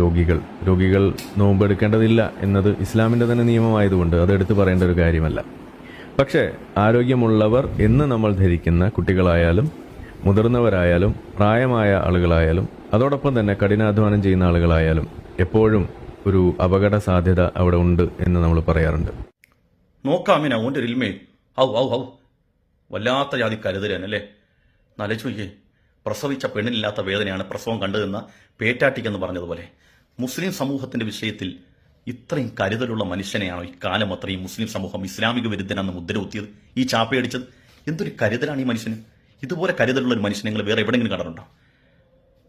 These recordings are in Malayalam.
രോഗികൾ. രോഗികൾ നോമ്പെടുക്കേണ്ടതില്ല എന്നത് ഇസ്ലാമിന്റെ തന്നെ നിയമമായതുകൊണ്ട് അത് എടുത്തു പറയേണ്ട ഒരു കാര്യമല്ല. പക്ഷേ ആരോഗ്യമുള്ളവർ എന്ന് നമ്മൾ ധരിക്കുന്ന കുട്ടികളായാലും മുതിർന്നവരായാലും പ്രായമായ ആളുകളായാലും അതോടൊപ്പം തന്നെ കഠിനാധ്വാനം ചെയ്യുന്ന ആളുകളായാലും എപ്പോഴും ഒരു അപകട സാധ്യത അവിടെ ഉണ്ട് എന്ന് നമ്മൾ പറയാറുണ്ട്. നോക്കാമിന ഓന്റെ റിൽമേ ഔ ഔ ഔ. വല്ലാത്ത ജാതി നല്ല ചോദിക്കേ പ്രസവിച്ച പെണ്ണിനില്ലാത്ത വേദനയാണ് പ്രസവം കണ്ടതെന്ന പേറ്റാട്ടിക്കെന്ന് പറഞ്ഞതുപോലെ. മുസ്ലിം സമൂഹത്തിന്റെ വിഷയത്തിൽ ഇത്രയും കരുതലുള്ള മനുഷ്യനെയാണോ ഈ കാലം അത്രയും മുസ്ലിം സമൂഹം ഇസ്ലാമിക വിരുദ്ധനെന്ന് മുദ്ര കുത്തിയത്? ഈ ചാപ്പയടിച്ചത് എന്തൊരു കരുതലാണ് ഈ മനുഷ്യന്? ഇതുപോലെ കരുതലുള്ള ഒരു മനുഷ്യനെ നിങ്ങൾ വേറെ എവിടെയെങ്കിലും കണ്ടിട്ടുണ്ടോ?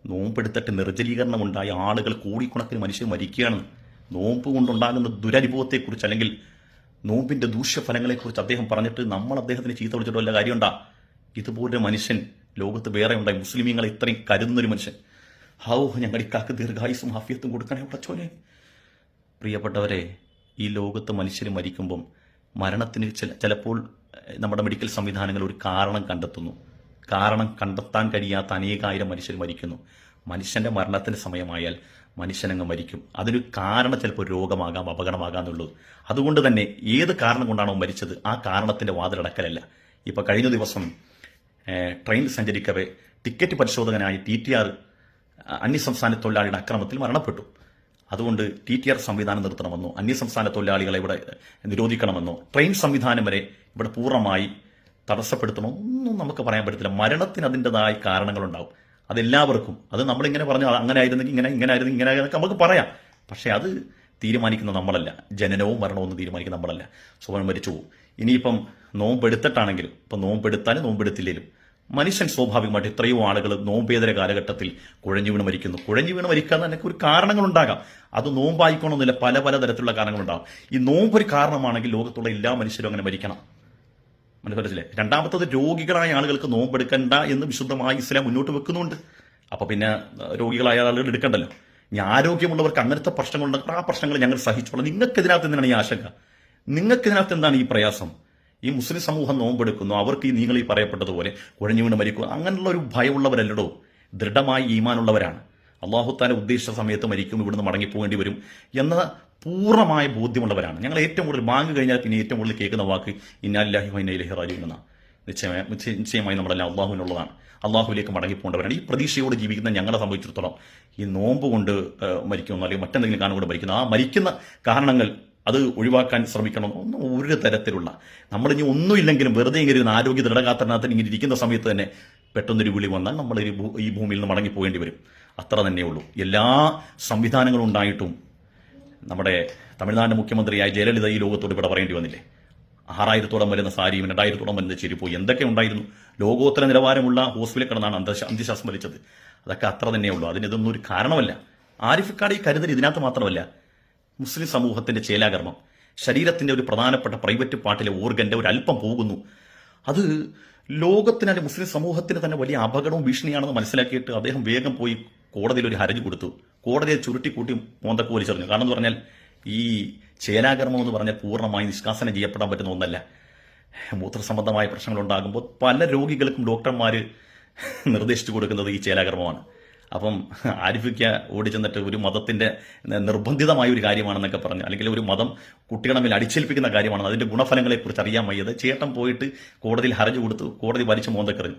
നോമ്പെടുത്തിട്ട് നിർജലീകരണം ഉണ്ടായ ആളുകൾ കോടിക്കണക്കിന് മനുഷ്യൻ മരിക്കുകയാണ്. നോമ്പ് കൊണ്ടുണ്ടാകുന്ന ദുരനുഭവത്തെക്കുറിച്ച് അല്ലെങ്കിൽ നോമ്പിന്റെ ദൂഷ്യഫലങ്ങളെക്കുറിച്ച് അദ്ദേഹം പറഞ്ഞിട്ട് നമ്മൾ അദ്ദേഹത്തിന് ചീത്ത വിളിച്ചിട്ട് വല്ല കാര്യമുണ്ടാ? ഇതുപോലെ മനുഷ്യൻ ലോകത്ത് വേറെ ഉണ്ടായി. മുസ്ലിമീങ്ങളെ ഇത്രയും കരുതുന്നൊരു മനുഷ്യൻ. ഹൗ ഞങ്ങളുടെ ഇക്കാക്ക് ദീർഘായുസും ഹാഫിയത്തും കൊടുക്കണേ ഉടച്ചോനെ പ്രിയപ്പെട്ടവരെ ഈ ലോകത്ത് മനുഷ്യർ മരിക്കുമ്പം മരണത്തിന് ചില ചിലപ്പോൾ നമ്മുടെ മെഡിക്കൽ സംവിധാനങ്ങൾ ഒരു കാരണം കണ്ടെത്തുന്നു. കാരണം കണ്ടെത്താൻ കഴിയാത്ത അനേകായിരം മനുഷ്യർ മരിക്കുന്നു. മനുഷ്യന്റെ മരണത്തിന് സമയമായാൽ മനുഷ്യനങ്ങ് മരിക്കും. അതിന് കാരണം ചിലപ്പോൾ രോഗമാകാം അപകടമാകാം എന്നുള്ളത് അതുകൊണ്ട് തന്നെ ഏത് കാരണം കൊണ്ടാണോ മരിച്ചത് ആ കാരണത്തിന്റെ വാതിലടക്കലല്ല. ഇപ്പൊ കഴിഞ്ഞ ദിവസം ട്രെയിൻ സഞ്ചരിക്കവേ ടിക്കറ്റ് പരിശോധകനായി ടി ടി ആർ അന്യസംസ്ഥാന തൊഴിലാളിയുടെ അക്രമത്തിൽ മരണപ്പെട്ടു. അതുകൊണ്ട് ടി ടി ആർ സംവിധാനം നിർത്തണമെന്നോ അന്യസംസ്ഥാന തൊഴിലാളികളെ ഇവിടെ നിരോധിക്കണമെന്നോ ട്രെയിൻ സംവിധാനം വരെ ഇവിടെ പൂർണമായി തടസ്സപ്പെടുത്തണോ ഒന്നും നമുക്ക് പറയാൻ പറ്റത്തില്ല. മരണത്തിന് അതിന്റെതായ കാരണങ്ങളുണ്ടാവും. അതെല്ലാവർക്കും അത് നമ്മളിങ്ങനെ പറഞ്ഞു "ആ, അങ്ങനെ ആയിരുന്നെങ്കിൽ ഇങ്ങനെ ഇങ്ങനെ ആയിരുന്നു ഇങ്ങനെ നമുക്ക് പറയാം. പക്ഷേ അത് തീരുമാനിക്കുന്ന നമ്മളല്ല. ജനനവും മരണവും ഒന്നും തീരുമാനിക്കുന്ന നമ്മളല്ല. സ്വയം മരിച്ചു പോകും. ഇനിയിപ്പം നോമ്പെടുത്തിട്ടാണെങ്കിലും ഇപ്പം നോമ്പെടുത്താലും നോമ്പെടുത്തില്ലേലും മനുഷ്യൻ സ്വാഭാവികമായിട്ട് എത്രയോ ആളുകൾ നോമ്പേതര കാലഘട്ടത്തിൽ കുഴഞ്ഞു വീണ് മരിക്കുന്നു. കുഴഞ്ഞു വീണ് മരിക്കാൻ തന്നെ ഒരു കാരണങ്ങളുണ്ടാകാം. അത് നോമ്പായിക്കണമെന്നില്ല പല പല തരത്തിലുള്ള കാരണങ്ങളുണ്ടാകും. ഈ നോമ്പ് ഒരു കാരണമാണെങ്കിൽ ലോകത്തുള്ള എല്ലാ മനുഷ്യരും അങ്ങനെ മരിക്കണം. മനസ്സിലെ രണ്ടാമത്തത് രോഗികളായ ആളുകൾക്ക് നോമ്പെടുക്കണ്ട എന്ന് വിശുദ്ധമായി ഇസ്ലാം മുന്നോട്ട് വെക്കുന്നുണ്ട്. അപ്പോൾ പിന്നെ രോഗികളായ ആളുകൾ എടുക്കണ്ടല്ലോ. ഇനി ആരോഗ്യമുള്ളവർക്ക് അങ്ങനത്തെ പ്രശ്നങ്ങളുണ്ടെങ്കിൽ ആ പ്രശ്നങ്ങൾ ഞങ്ങൾ സഹിച്ചോളാം. നിങ്ങൾക്ക് ഇതിനകത്ത് എന്തിനാണ് ഈ ആശങ്ക? നിങ്ങൾക്ക് എന്താണ് ഈ പ്രയാസം? ഈ മുസ്ലിം സമൂഹം നോമ്പെടുക്കുന്നു അവർക്ക് ഈ നിങ്ങൾ ഈ പറയപ്പെട്ടതുപോലെ കുഴഞ്ഞു വീണ് മരിക്കുക അങ്ങനെയുള്ള ഒരു ഭയമുള്ളവരല്ലടോ? ദൃഢമായി ഈമാനുള്ളവരാണ്. അള്ളാഹുത്താൻ ഉദ്ദേശിച്ച സമയത്ത് മരിക്കും ഇവിടുന്ന് മടങ്ങിപ്പോകേണ്ടി വരും എന്ന പൂർണമായ ബോധ്യമുള്ളവരാണ്. ഞങ്ങൾ ഏറ്റവും കൂടുതൽ ബാങ്ക് കഴിഞ്ഞാൽ പിന്നെ ഏറ്റവും കൂടുതൽ കേൾക്കുന്ന വാക്ക് ഇന്നാലില്ലാഹി വൈനയിലഹി റാജു എന്ന നിശ്ചയമായി നിശ്ചയ- നിശ്ചയമായി നമ്മളെല്ലാം അള്ളാഹുവിനുള്ളതാണ്. അള്ളാഹുവിലേക്ക് മടങ്ങിപ്പോകേണ്ടവരാണ്. ഈ പ്രതീക്ഷയോട് ജീവിക്കുന്ന ഞങ്ങളെ സംബന്ധിച്ചിടത്തോളം ഈ നോമ്പ് കൊണ്ട് മരിക്കുന്നു അല്ലെങ്കിൽ മറ്റെന്തെങ്കിലും കാരണം കൊണ്ട് മരിക്കുന്നു ആ മരിക്കുന്ന കാരണങ്ങൾ അത് ഒഴിവാക്കാൻ ശ്രമിക്കണം. ഒന്നും ഒരു തരത്തിലുള്ള. നമ്മളിനി ഒന്നുമില്ലെങ്കിലും വെറുതെ ഇങ്ങനെ ഇരുന്ന് ആരോഗ്യ ദൃഢഗാത്രനകത്ത് ഇങ്ങനെ ഇരിക്കുന്ന സമയത്ത് തന്നെ പെട്ടെന്നൊരു വിളി വന്നാൽ നമ്മൾ ഈ ഭൂമിയിൽ നിന്ന് മടങ്ങി പോകേണ്ടി വരും. അത്ര തന്നെ ഉള്ളൂ. എല്ലാ സംവിധാനങ്ങളും ഉണ്ടായിട്ടും നമ്മുടെ തമിഴ്നാട് മുഖ്യമന്ത്രിയായ ജയലളിത ഈ ലോകത്തോട് ഇവിടെ പറയേണ്ടി വന്നില്ലേ? ആറായിരത്തോളം വരുന്ന സാരിയും രണ്ടായിരത്തോളം വരുന്ന ചെരുപ്പും എന്തൊക്കെ ഉണ്ടായിരുന്നു? ലോകോത്തര നിലവാരമുള്ള ഹോസ്പിറ്റലിൽ കിടന്നാണ് അന്ത്യശ്വാസം വലിച്ചത് അതൊക്കെ അത്ര തന്നെയുള്ളൂ അതിന് ഇതൊന്നും ഒരു കാരണമല്ല. ആരിഫിക്കാട് ഈ കരുതൽ ഇതിനകത്ത് മാത്രമല്ല. മുസ്ലിം സമൂഹത്തിന്റെ ചേലാകർമ്മം. ശരീരത്തിന്റെ ഒരു പ്രധാനപ്പെട്ട പ്രൈവറ്റ് പാർട്ടിലെ ഓർഗന്റെ ഒരു അല്പം പോകുന്നു. അത് ലോകത്തിന് മുസ്ലിം സമൂഹത്തിന് തന്നെ വലിയ അപകടവും ഭീഷണിയാണെന്ന് മനസ്സിലാക്കിയിട്ട് അദ്ദേഹം വേഗം പോയി കോടതിയിൽ ഒരു ഹർജി കൊടുത്തു. കോടതിയെ ചുരുട്ടിക്കൂട്ടി മോന്തക്ക് വലിച്ചെറിഞ്ഞു. കാരണം എന്ന് പറഞ്ഞാൽ ഈ ചേലാകർമ്മം എന്ന് പറഞ്ഞാൽ പൂർണമായി നിഷ്കാസനം ചെയ്യപ്പെടാൻ പറ്റുന്ന ഒന്നല്ല. മൂത്രസംബന്ധമായ പ്രശ്നങ്ങൾ ഉണ്ടാകുമ്പോൾ പല രോഗികൾക്കും ഡോക്ടർമാർ നിർദ്ദേശിച്ചു കൊടുക്കുന്നത് ഈ ചേലാകർമ്മമാണ്. അപ്പം ആരിഫിക്ക ഓടി ചെന്നിട്ട് ഒരു മതത്തിന്റെ നിർബന്ധിതമായ ഒരു കാര്യമാണെന്നൊക്കെ പറഞ്ഞു. അല്ലെങ്കിൽ ഒരു മതം കുട്ടികളെ മേൽ അടിച്ചേൽപ്പിക്കുന്ന കാര്യമാണ് അതിന്റെ ഗുണഫലങ്ങളെക്കുറിച്ച് അറിയാൻ വയ്യത്. ചേട്ടൻ പോയിട്ട് കോടതിയിൽ ഹർജി കൊടുത്തു. കോടതി വലിച്ചു മോന്തക്കെറിഞ്ഞു.